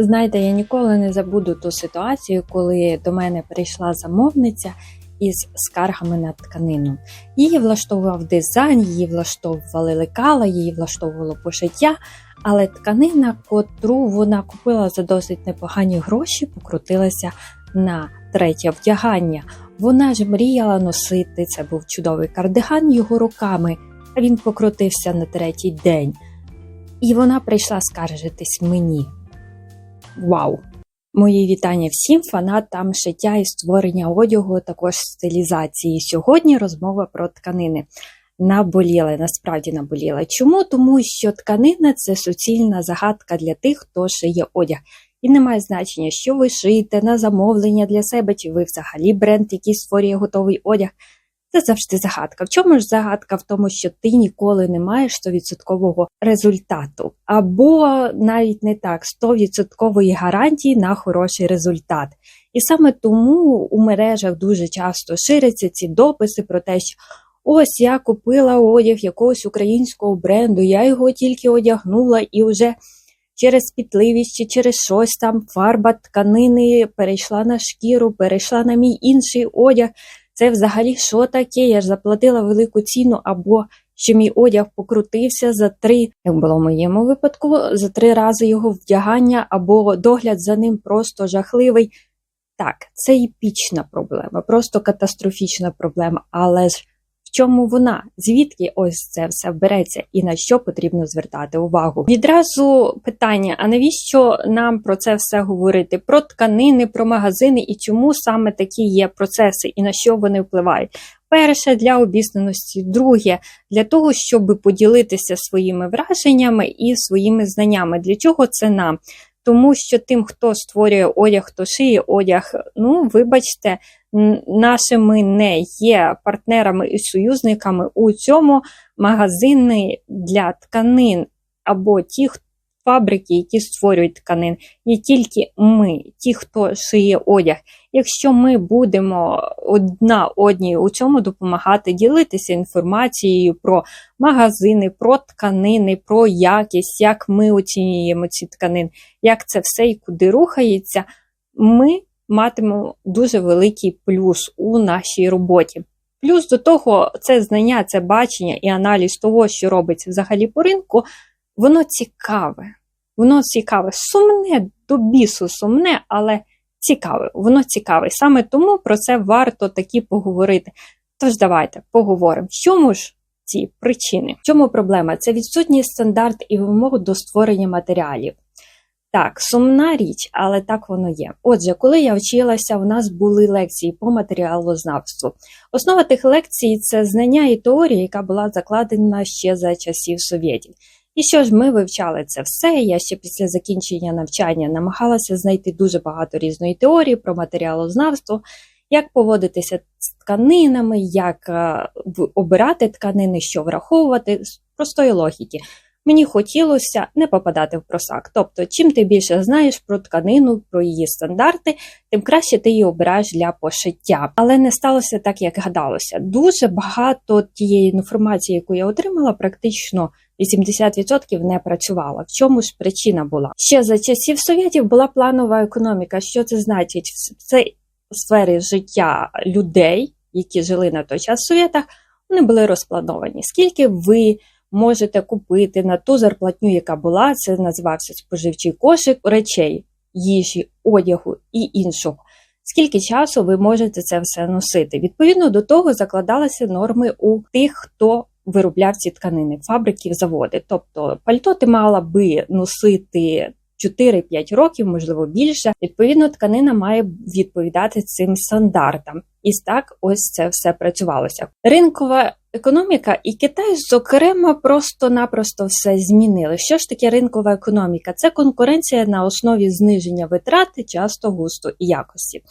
Знаєте, я ніколи не забуду ту ситуацію, коли до мене прийшла замовниця із скаргами на тканину. Її влаштовував дизайн, її влаштовували лекала, її влаштовувало пошиття, але тканина, котру вона купила за досить непогані гроші, покрутилася на третє вдягання. Вона ж мріяла носити. Це був чудовий кардиган його руками, а він покрутився на третій день. І вона прийшла скаржитись мені. Вау! Мої вітання всім фанатам шиття і створення одягу, також стилізації. Сьогодні розмова про тканини. Наболіли, насправді наболіла. Чому? Тому що тканина це суцільна загадка для тих, хто шиє одяг. І не має значення, що ви шиєте на замовлення для себе, чи ви взагалі бренд, який створює готовий одяг. Це завжди загадка. В чому ж загадка? В тому, що ти ніколи не маєш 100% результату, або навіть не так 100% гарантії на хороший результат. І саме тому у мережах дуже часто ширяться ці дописи про те, що ось я купила одяг якогось українського бренду, я його тільки одягнула і вже. Через пітливість чи через щось там фарба тканини перейшла на шкіру, перейшла на мій інший одяг. Це взагалі що таке? Я ж заплатила велику ціну, або що мій одяг покрутився за три, як було в моєму випадку, за три рази його вдягання, або догляд за ним просто жахливий. Так, це епічна проблема, просто катастрофічна проблема. Але ж чому вона? Звідки ось це все береться і на що потрібно звертати увагу? Відразу питання: а навіщо нам про це все говорити? Про тканини, про магазини і чому саме такі є процеси і на що вони впливають? Перше для обізнаності, друге для того, щоб поділитися своїми враженнями і своїми знаннями. Для чого це нам? Тому що тим, хто створює одяг, хто шиє одяг, ну вибачте, нашими не є партнерами і союзниками у цьому магазини для тканин або ті фабрики, які створюють тканин, є тільки ми, ті, хто шиє одяг. Якщо ми будемо одна одній у цьому допомагати, ділитися інформацією про магазини, про тканини, про якість, як ми оцінюємо ці тканини, як це все і куди рухається, ми матимемо дуже великий плюс у нашій роботі. Плюс до того, це знання, це бачення і аналіз того, що робиться взагалі по ринку, воно цікаве. Воно цікаве, сумне до бісу, сумне, але цікаве. Воно цікаве. Саме тому про це варто таки поговорити. Тож давайте поговоримо. В чому ж ці причини? В чому проблема? Це відсутність стандарт і вимог до створення матеріалів. Так, сумна річ, але так воно є. Отже, коли я вчилася, у нас були лекції по матеріалознавству. Основа тих лекцій це знання і теорія, яка була закладена ще за часів совєтів. І що ж ми вивчали це все? Я ще після закінчення навчання намагалася знайти дуже багато різної теорії про матеріалознавство, як поводитися з тканинами, як е, обирати тканини, що враховувати з простої логіки. Мені хотілося не попадати в просак. Тобто, чим ти більше знаєш про тканину, про її стандарти, тим краще ти її обираєш для пошиття. Але не сталося так, як гадалося. Дуже багато тієї інформації, яку я отримала, практично 80% не працювала. В чому ж причина була? Ще за часів совєтів була планова економіка. Що це значить? Це сфери життя людей, які жили на той час в совєтах, вони були розплановані. Скільки ви можете купити на ту зарплатню, яка була, це називався споживчий кошик речей, їжі, одягу і іншого. Скільки часу ви можете це все носити? Відповідно до того закладалися норми у тих, хто виробляв ці тканини, фабрики, заводи. Тобто пальто ти мала би носити 4-5 років, можливо більше. Відповідно, тканина має відповідати цим стандартам. І так ось це все працювалося. Ринкова економіка і Китай, зокрема, просто-напросто все змінили. Що ж таке ринкова економіка? Це конкуренція на основі зниження витрати, часто густо і якості.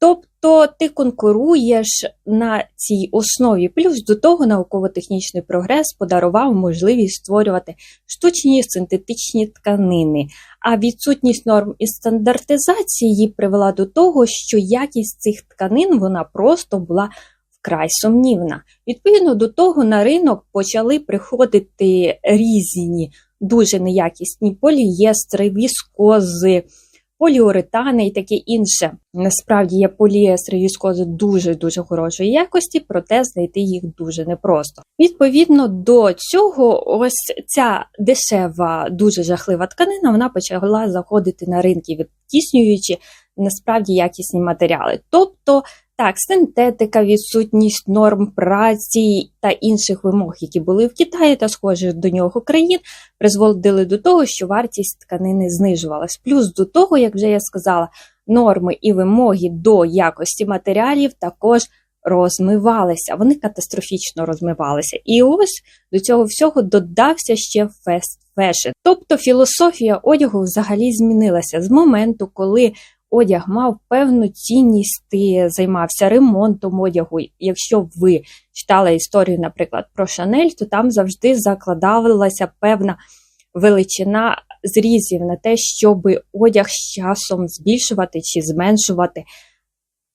Тобто ти конкуруєш на цій основі, плюс до того науково-технічний прогрес подарував можливість створювати штучні синтетичні тканини, а відсутність норм і стандартизації привела до того, що якість цих тканин вона просто була вкрай сумнівна. Відповідно до того, на ринок почали приходити різні дуже неякісні полієстри, віскози, поліуретани і таке інше. Насправді є поліестри, віскози дуже-дуже хорошої якості, проте знайти їх дуже непросто. Відповідно до цього, ось ця дешева, дуже жахлива тканина, вона почала заходити на ринки, відтіснюючи насправді якісні матеріали. Тобто так, синтетика, відсутність норм праці та інших вимог, які були в Китаї та схожих до нього країн, призводили до того, що вартість тканини знижувалась. Плюс до того, як вже я сказала, норми і вимоги до якості матеріалів також розмивалися. Вони катастрофічно розмивалися. І ось до цього всього додався ще фест фешн. Тобто філософія одягу взагалі змінилася з моменту, коли одяг мав певну цінність, ти займався ремонтом одягу. Якщо ви читали історію, наприклад, про Шанель, то там завжди закладалася певна величина зрізів на те, щоб одяг з часом збільшувати чи зменшувати.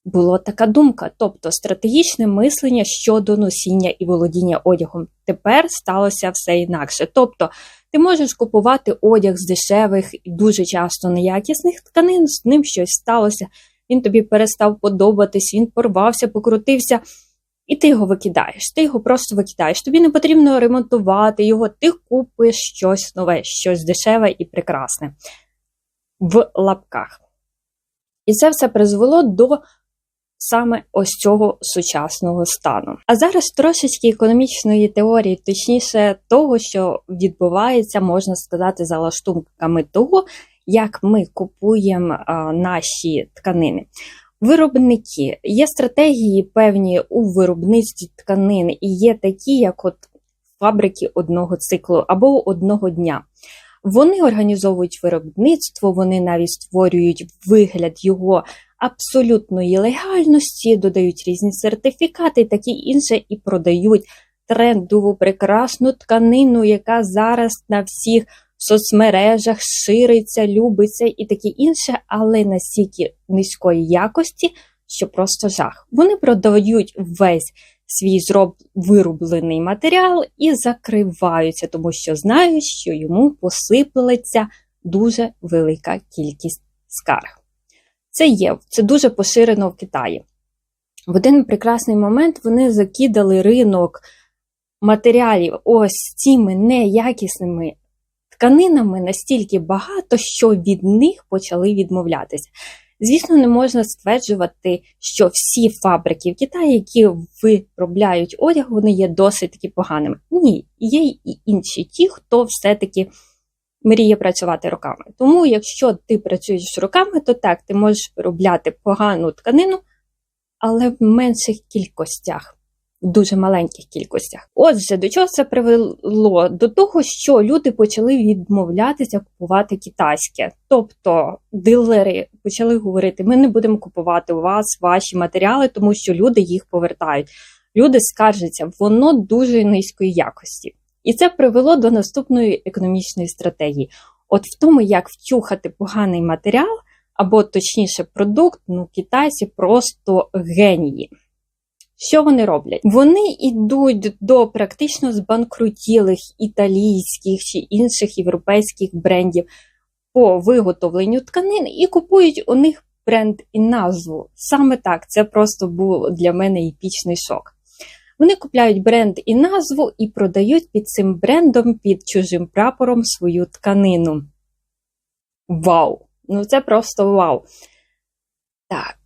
Була така думка, тобто стратегічне мислення щодо носіння і володіння одягом. Тепер сталося все інакше. Тобто ти можеш купувати одяг з дешевих і дуже часто неякісних тканин, з ним щось сталося, він тобі перестав подобатись, він порвався, покрутився, і ти його викидаєш. Ти його просто викидаєш. Тобі не потрібно ремонтувати його, ти купиш щось нове, щось дешеве і прекрасне в лапках. І це все призвело до саме ось цього сучасного стану. А зараз трошечки економічної теорії, точніше того, що відбувається, можна сказати, за лаштунками того, як ми купуємо а, наші тканини. Виробники є стратегії певні у виробництві тканин, і є такі, як от фабрики одного циклу або одного дня. Вони організовують виробництво, вони навіть створюють вигляд його абсолютної легальності, додають різні сертифікати і таке інше, і продають трендову прекрасну тканину, яка зараз на всіх соцмережах шириться, любиться і таке інше, але настільки низької якості, що просто жах. Вони продають весь свій зроб вироблений матеріал і закриваються, тому що знають, що йому посиплеться дуже велика кількість скарг. Це є, це дуже поширено в Китаї. В один прекрасний момент вони закидали ринок матеріалів ось цими неякісними тканинами настільки багато, що від них почали відмовлятися. Звісно, не можна стверджувати, що всі фабрики в Китаї, які виробляють одяг, вони є досить таки поганими. Ні, є і інші ті, хто все-таки мріє працювати руками. Тому, якщо ти працюєш руками, то так, ти можеш виробляти погану тканину, але в менших кількостях, в дуже маленьких кількостях. Отже, до чого це привело? До того, що люди почали відмовлятися купувати китайське. Тобто дилери почали говорити: ми не будемо купувати у вас ваші матеріали, тому що люди їх повертають. Люди скаржаться, воно дуже низької якості. І це привело до наступної економічної стратегії. От в тому, як втюхати поганий матеріал, або точніше продукт, ну китайці просто генії. Що вони роблять? Вони йдуть до практично збанкрутілих італійських чи інших європейських брендів по виготовленню тканин і купують у них бренд і назву. Саме так, це просто був для мене епічний шок. Вони купляють бренд і назву і продають під цим брендом, під чужим прапором свою тканину. Вау! Ну це просто вау! Так.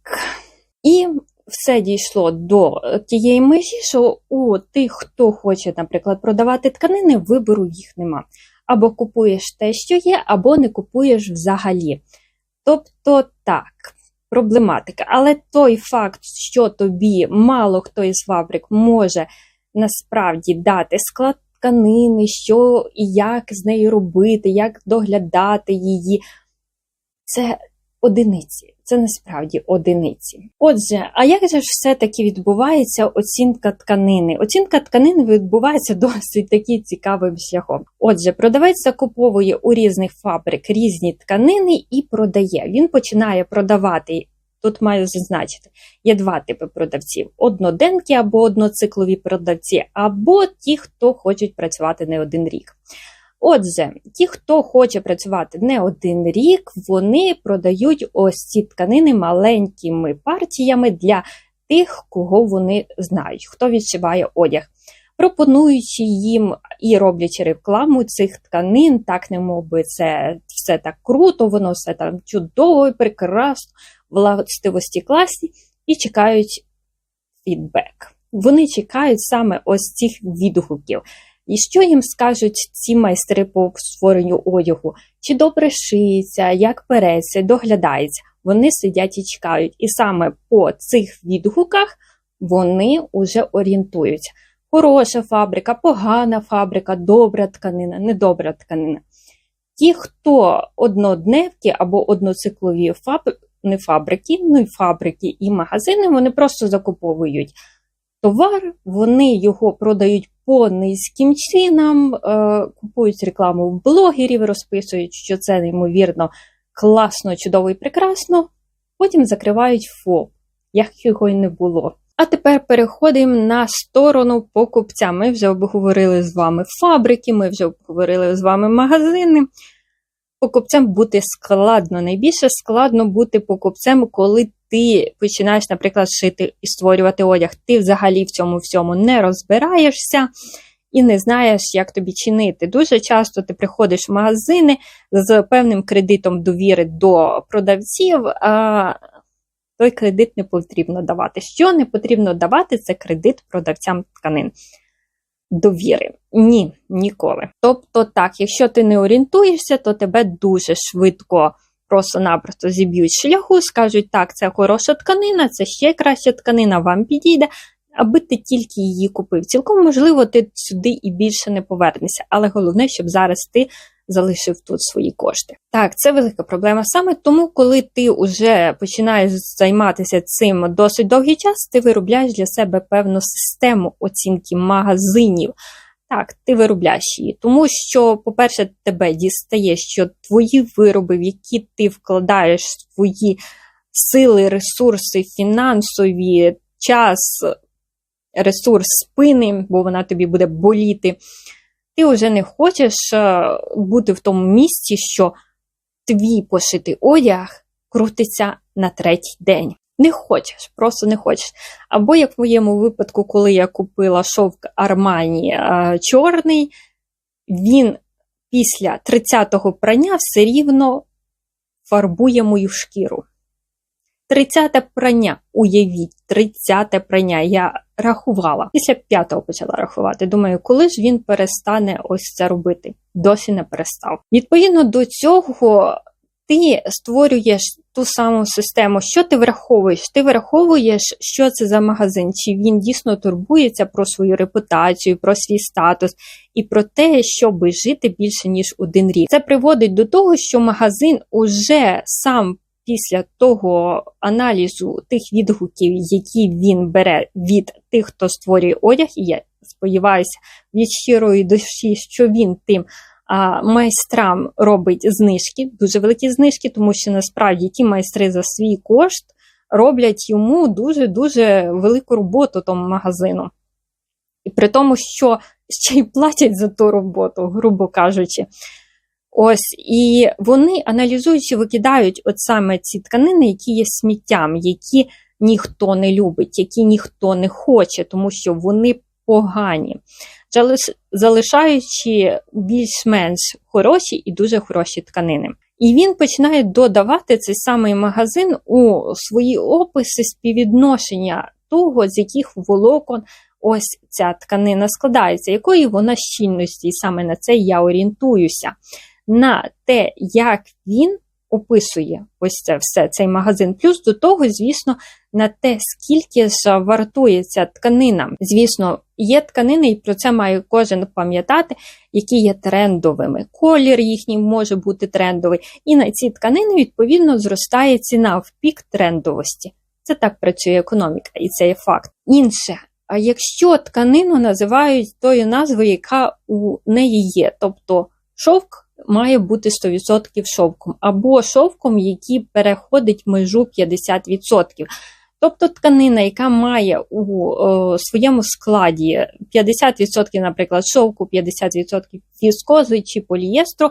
І все дійшло до тієї межі, що у тих, хто хоче, наприклад, продавати тканини, вибору їх нема. Або купуєш те, що є, або не купуєш взагалі. Тобто так проблематика. Але той факт, що тобі мало хто із фабрик може насправді дати склад тканини, що і як з нею робити, як доглядати її, це одиниці. Це насправді одиниці. Отже, а як же ж все-таки відбувається оцінка тканини? Оцінка тканини відбувається досить таки цікавим шляхом. Отже, продавець закуповує у різних фабрик різні тканини і продає. Він починає продавати. Тут маю зазначити, є два типи продавців: одноденки або одноциклові продавці, або ті, хто хочуть працювати не один рік. Отже, ті, хто хоче працювати не один рік, вони продають ось ці тканини маленькими партіями для тих, кого вони знають, хто відшиває одяг. Пропонуючи їм і роблячи рекламу цих тканин, так не це все так круто, воно все там чудово, прекрасно, властивості класні, і чекають фідбек. Вони чекають саме ось цих відгуків. І що їм скажуть ці майстри по створенню одягу? Чи добре шиється, як переться, доглядається? Вони сидять і чекають. І саме по цих відгуках вони вже орієнтуються. Хороша фабрика, погана фабрика, добра тканина, недобра тканина. Ті, хто однодневки або одноциклові фабрики, не фабрики, ну і фабрики і магазини, вони просто закуповують товар, вони його продають по низьким цінам, е, купують рекламу в блогерів, розписують, що це неймовірно класно, чудово і прекрасно. Потім закривають ФОП, як його й не було. А тепер переходимо на сторону покупця. Ми вже обговорили з вами фабрики, ми вже обговорили з вами магазини. Покупцем бути складно. Найбільше складно бути покупцем, коли ти починаєш, наприклад, шити і створювати одяг. Ти взагалі в цьому всьому не розбираєшся і не знаєш, як тобі чинити. Дуже часто ти приходиш в магазини з певним кредитом довіри до продавців. а той кредит не потрібно давати. Що не потрібно давати, це кредит продавцям тканин. Довіри. Ні, ніколи. Тобто, так, якщо ти не орієнтуєшся, то тебе дуже швидко просто-напросто зіб'ють шляху, скажуть, так, це хороша тканина, це ще краща тканина, вам підійде, аби ти тільки її купив. Цілком можливо, ти сюди і більше не повернешся, але головне, щоб зараз ти залишив тут свої кошти. Так, це велика проблема. Саме тому, коли ти вже починаєш займатися цим досить довгий час, ти виробляєш для себе певну систему оцінки магазинів. Так, ти виробляєш її, тому що, по-перше, тебе дістає, що твої вироби, в які ти вкладаєш свої сили, ресурси, фінансові, час, ресурс спини, бо вона тобі буде боліти ти вже не хочеш е, бути в тому місці, що твій пошитий одяг крутиться на третій день. Не хочеш, просто не хочеш. Або, як в моєму випадку, коли я купила шовк Армані е, чорний, він після 30-го прання все рівно фарбує мою шкіру. 30 прання, уявіть, 30 прання. Я рахувала. Після п'ятого почала рахувати. Думаю, коли ж він перестане ось це робити? Досі не перестав. Відповідно до цього. Ти створюєш ту саму систему, що ти враховуєш? Ти враховуєш, що це за магазин, чи він дійсно турбується про свою репутацію, про свій статус і про те, щоб жити більше ніж один рік. Це приводить до того, що магазин уже сам після того аналізу тих відгуків, які він бере від тих, хто створює одяг, і я сподіваюся, від щирої душі, що він тим а, майстрам робить знижки, дуже великі знижки, тому що насправді ті майстри за свій кошт роблять йому дуже-дуже велику роботу тому магазину. І при тому, що ще й платять за ту роботу, грубо кажучи. Ось і вони аналізуючи, викидають от саме ці тканини, які є сміттям, які ніхто не любить, які ніхто не хоче, тому що вони погані, залишаючи більш-менш хороші і дуже хороші тканини. І він починає додавати цей самий магазин у свої описи співвідношення того, з яких волокон ось ця тканина складається, якої вона щільності, і саме на це я орієнтуюся на те, як він описує ось це все, цей магазин. Плюс до того, звісно, на те, скільки ж вартує ця тканина. Звісно, є тканини, і про це має кожен пам'ятати, які є трендовими. Колір їхній може бути трендовий. І на ці тканини, відповідно, зростає ціна в пік трендовості. Це так працює економіка, і це є факт. Інше. А якщо тканину називають тою назвою, яка у неї є, тобто шовк має бути 100% шовком, або шовком, який переходить межу 50%. Тобто тканина, яка має у о, своєму складі 50%, наприклад, шовку, 50% віскози чи полієстру,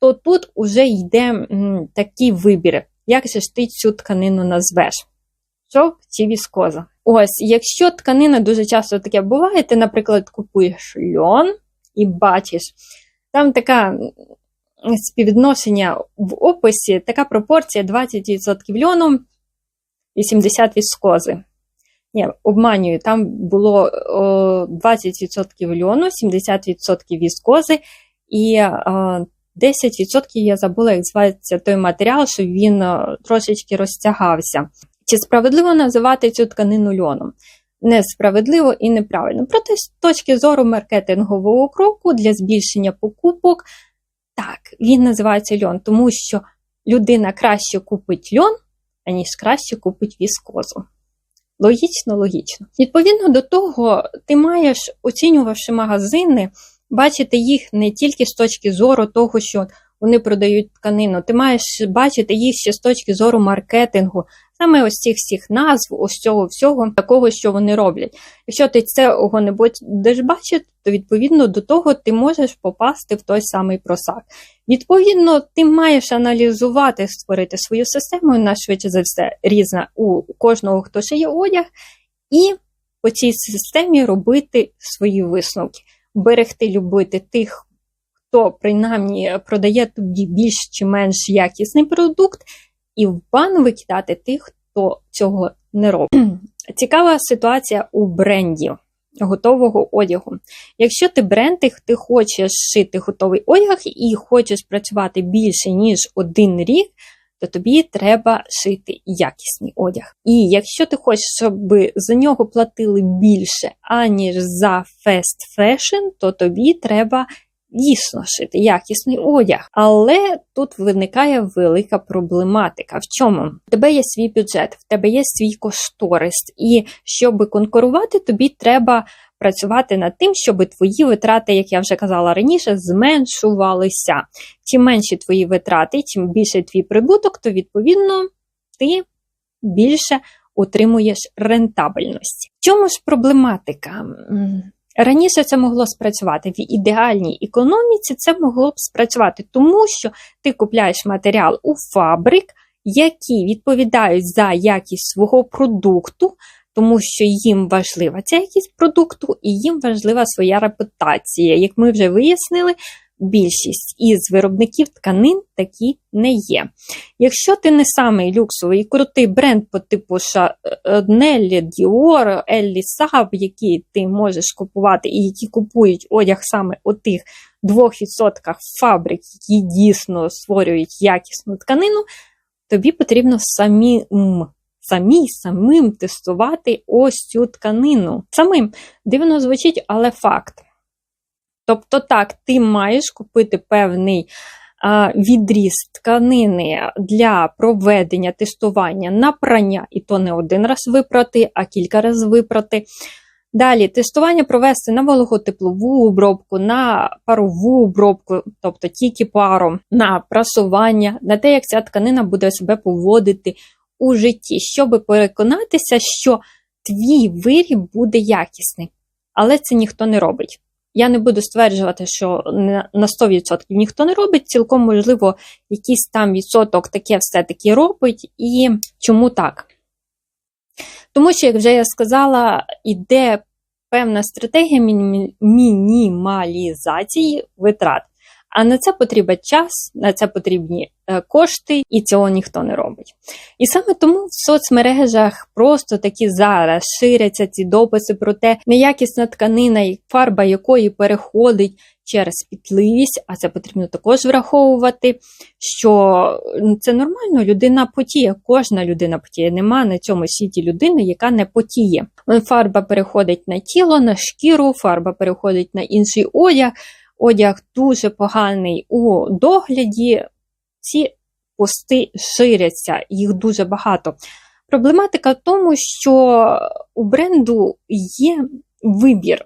то тут уже йде м, такий вибір, як же ж ти цю тканину назвеш. Шовк чи віскоза. Ось, якщо тканина дуже часто таке буває, ти, наприклад, купуєш льон і бачиш, там така співвідношення в описі, така пропорція 20% льону, 80 віскози. Ні, обманюю, там було о, 20% льону, 70% віскози і о, 10% я забула, як звається той матеріал, що він о, трошечки розтягався. Чи справедливо називати цю тканину льоном? Несправедливо і неправильно. Проте, з точки зору маркетингового кроку для збільшення покупок, так, він називається льон, тому що людина краще купить льон, аніж краще купить віскозу. Логічно, логічно. Відповідно до того, ти маєш, оцінювавши магазини, бачити їх не тільки з точки зору того, що вони продають тканину, ти маєш бачити їх ще з точки зору маркетингу, саме ось цих всіх назв, ось цього всього, такого, що вони роблять. Якщо ти цього не будеш бачити, то відповідно до того ти можеш попасти в той самий просак. Відповідно, ти маєш аналізувати, створити свою систему, вона швидше за все різна у кожного, хто шиє одяг, і по цій системі робити свої висновки, берегти, любити тих, хто принаймні продає тобі більш чи менш якісний продукт, і в бан викидати тих, хто цього не робить. Цікава ситуація у брендів готового одягу. Якщо ти бренд, і ти хочеш шити готовий одяг і хочеш працювати більше, ніж один рік, то тобі треба шити якісний одяг. І якщо ти хочеш, щоб за нього платили більше, аніж за fast fashion, то тобі треба дійсно шити якісний одяг. Але тут виникає велика проблематика. В чому? У тебе є свій бюджет, в тебе є свій кошторис, і щоб конкурувати, тобі треба працювати над тим, щоб твої витрати, як я вже казала раніше, зменшувалися. Чим менші твої витрати, чим більше твій прибуток, то відповідно ти більше отримуєш рентабельності. В чому ж проблематика? Раніше це могло спрацювати в ідеальній економіці, це могло б спрацювати, тому що ти купляєш матеріал у фабрик, які відповідають за якість свого продукту, тому що їм важлива ця якість продукту і їм важлива своя репутація. Як ми вже вияснили, більшість із виробників тканин такі не є. Якщо ти не самий люксовий і крутий бренд по типу Chanel, Dior, Ellie Saab, які ти можеш купувати і які купують одяг саме у тих 2% фабрик, які дійсно створюють якісну тканину, тобі потрібно самим. Самі самим тестувати ось цю тканину. Самим дивно звучить, але факт. Тобто, так, ти маєш купити певний відріз тканини для проведення тестування на прання, і то не один раз випрати, а кілька разів випрати. Далі тестування провести на вологотеплову обробку, на парову обробку, тобто тільки паром, на прасування, на те, як ця тканина буде себе поводити у житті, щоб переконатися, що твій виріб буде якісний. Але це ніхто не робить. Я не буду стверджувати, що на 100% ніхто не робить, цілком можливо, якийсь там відсоток таке все-таки робить. І чому так? Тому що, як вже я сказала, іде певна стратегія мінімалізації витрат. А на це потрібен час, на це потрібні е, кошти, і цього ніхто не робить. І саме тому в соцмережах просто такі зараз ширяться ці дописи про те, неякісна тканина, і фарба якої переходить через пітливість, а це потрібно також враховувати, що це нормально, людина потіє, кожна людина потіє. Нема на цьому світі людини, яка не потіє. Фарба переходить на тіло, на шкіру, фарба переходить на інший одяг одяг дуже поганий у догляді, ці пости ширяться, їх дуже багато. Проблематика в тому, що у бренду є вибір.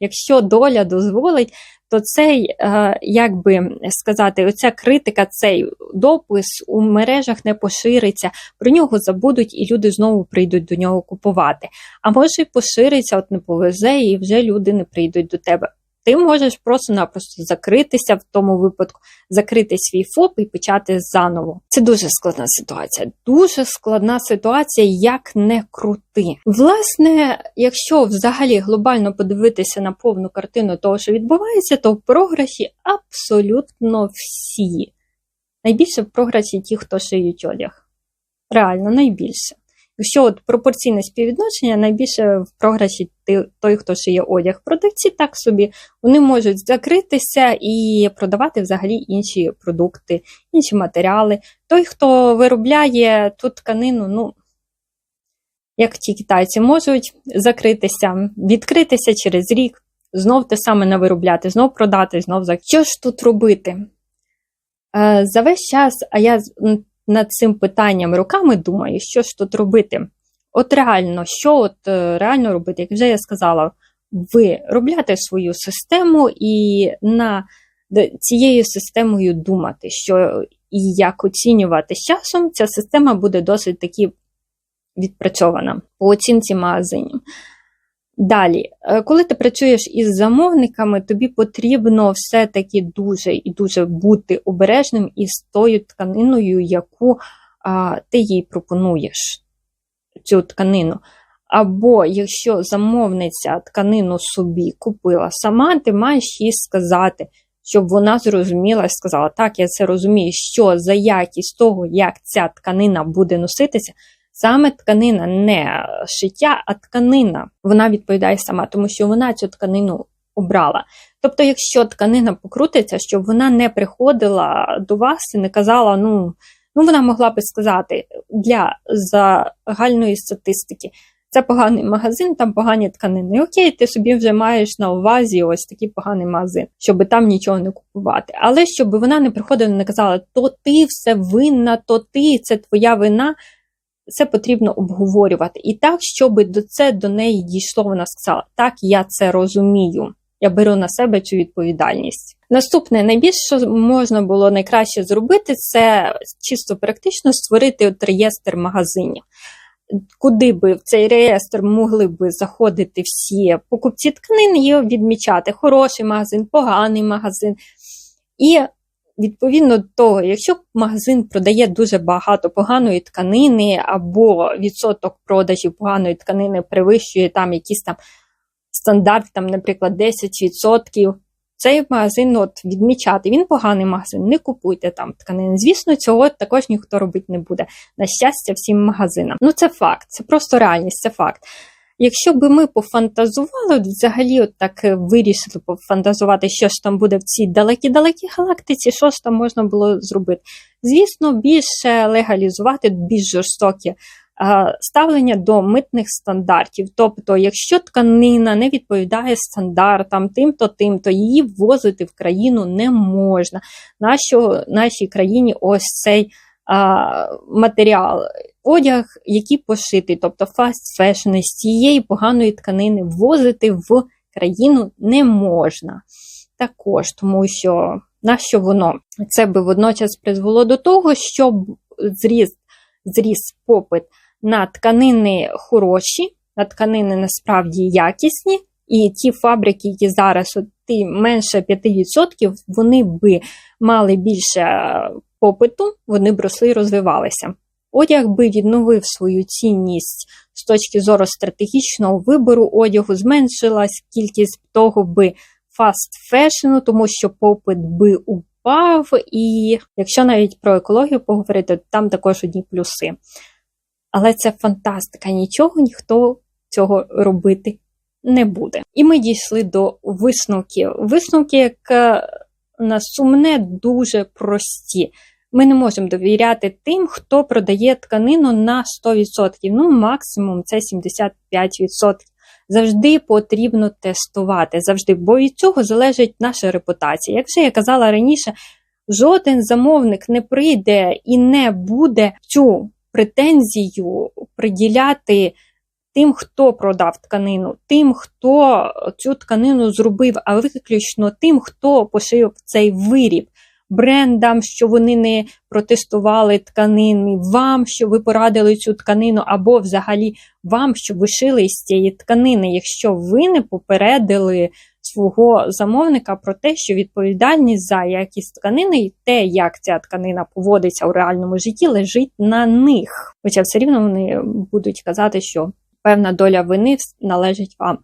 якщо доля дозволить, то цей, е, як би сказати, оця критика, цей допис у мережах не пошириться, про нього забудуть, і люди знову прийдуть до нього купувати. А може, пошириться, от не повезе, і вже люди не прийдуть до тебе. Ти можеш просто-напросто закритися в тому випадку, закрити свій ФОП і почати заново. Це дуже складна ситуація. Дуже складна ситуація, як не крути. Власне, якщо взагалі глобально подивитися на повну картину того, що відбувається, то в програші абсолютно всі. Найбільше в програші ті, хто шиють одяг. Реально, найбільше. Якщо от пропорційне співвідношення, найбільше в програші той, хто шиє одяг. Продавці так собі вони можуть закритися і продавати взагалі інші продукти, інші матеріали. Той, хто виробляє ту тканину, ну, як ті китайці, можуть закритися, відкритися через рік, знов те саме навиробляти, знов продати, знов закрити. Що ж тут робити? Е, за весь час, а я над цим питанням руками думаю, що ж тут робити. От реально, що от е, реально робити, як вже я сказала, ви робляте свою систему і на цією системою думати, що і як оцінювати з часом, ця система буде досить таки відпрацьована по оцінці магазинів. Далі, е, коли ти працюєш із замовниками, тобі потрібно все-таки дуже і дуже бути обережним із тою тканиною, яку а, ти їй пропонуєш цю тканину. Або якщо замовниця тканину собі купила сама, ти маєш їй сказати, щоб вона зрозуміла і сказала, так, я це розумію, що за якість того, як ця тканина буде носитися. Саме тканина не шиття, а тканина. Вона відповідає сама, тому що вона цю тканину обрала. Тобто, якщо тканина покрутиться, щоб вона не приходила до вас і не казала, ну, ну вона могла би сказати для загальної статистики. Це поганий магазин, там погані тканини. Окей, ти собі вже маєш на увазі ось такий поганий магазин, щоб там нічого не купувати. Але щоб вона не приходила і не казала, то ти все винна, то ти, це твоя вина це потрібно обговорювати. І так, щоб до це до неї дійшло, вона сказала: так, я це розумію. Я беру на себе цю відповідальність. Наступне, найбільше, що можна було найкраще зробити, це чисто практично створити от реєстр магазинів, куди би в цей реєстр могли би заходити всі покупці тканин і відмічати хороший магазин, поганий магазин. І Відповідно до того, якщо магазин продає дуже багато поганої тканини, або відсоток продажів поганої тканини перевищує там якийсь там стандарт, там, наприклад, 10%, цей магазин от відмічати, він поганий магазин, не купуйте там тканини. Звісно, цього також ніхто робити не буде. На щастя, всім магазинам. Ну, це факт, це просто реальність, це факт. Якщо би ми пофантазували, взагалі от так е, вирішили пофантазувати, що ж там буде в цій далекій-далекій галактиці, що ж там можна було зробити? Звісно, більше легалізувати, більш жорстокі ставлення до митних стандартів. Тобто, якщо тканина не відповідає стандартам, тим-то, тим-то, її ввозити в країну не можна. Нащо нашій країні ось цей матеріал, одяг, який пошитий, тобто fast fashion, з цієї поганої тканини ввозити в країну не можна. Також, тому що нащо воно? Це би водночас призвело до того, щоб зріс, зріс попит на тканини хороші, на тканини насправді якісні, і ті фабрики, які зараз от, менше 5%, вони би мали більше попиту, вони б росли і розвивалися. Одяг би відновив свою цінність з точки зору стратегічного вибору одягу, зменшилась кількість того би фаст фешену, тому що попит би упав, і якщо навіть про екологію поговорити, там також одні плюси. Але це фантастика, нічого ніхто цього робити не буде. І ми дійшли до висновків. Висновки, як на сумне, дуже прості. Ми не можемо довіряти тим, хто продає тканину на 100%. Ну, максимум це 75%. Завжди потрібно тестувати, завжди, бо від цього залежить наша репутація. Як вже я казала раніше, жоден замовник не прийде і не буде цю претензію приділяти тим, хто продав тканину, тим, хто цю тканину зробив, а виключно тим, хто пошив цей виріб. Брендам, що вони не протестували тканини, вам, що ви порадили цю тканину, або взагалі вам, що ви шили з цієї тканини, якщо ви не попередили свого замовника про те, що відповідальність за якість тканини і те, як ця тканина поводиться у реальному житті, лежить на них. Хоча все рівно вони будуть казати, що певна доля вини належить вам.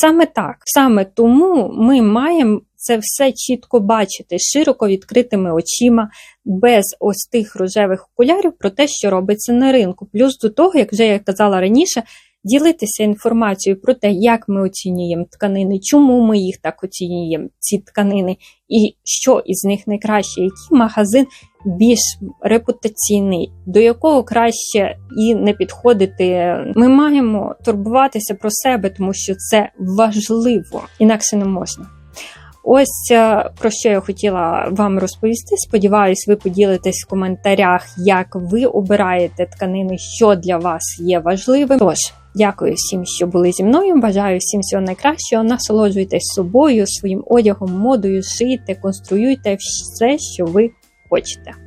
Саме так, саме тому ми маємо це все чітко бачити широко відкритими очима, без ось тих рожевих окулярів про те, що робиться на ринку. Плюс до того, як вже я казала раніше, ділитися інформацією про те, як ми оцінюємо тканини, чому ми їх так оцінюємо, ці тканини, і що із них найкраще, який магазин більш репутаційний, до якого краще і не підходити. Ми маємо турбуватися про себе, тому що це важливо, інакше не можна. Ось е, про що я хотіла вам розповісти. Сподіваюсь, ви поділитесь в коментарях, як ви обираєте тканини, що для вас є важливим. Тож, дякую всім, що були зі мною. Бажаю всім всього найкращого. Насолоджуйтесь собою, своїм одягом, модою, шийте, конструюйте все, що ви хочете.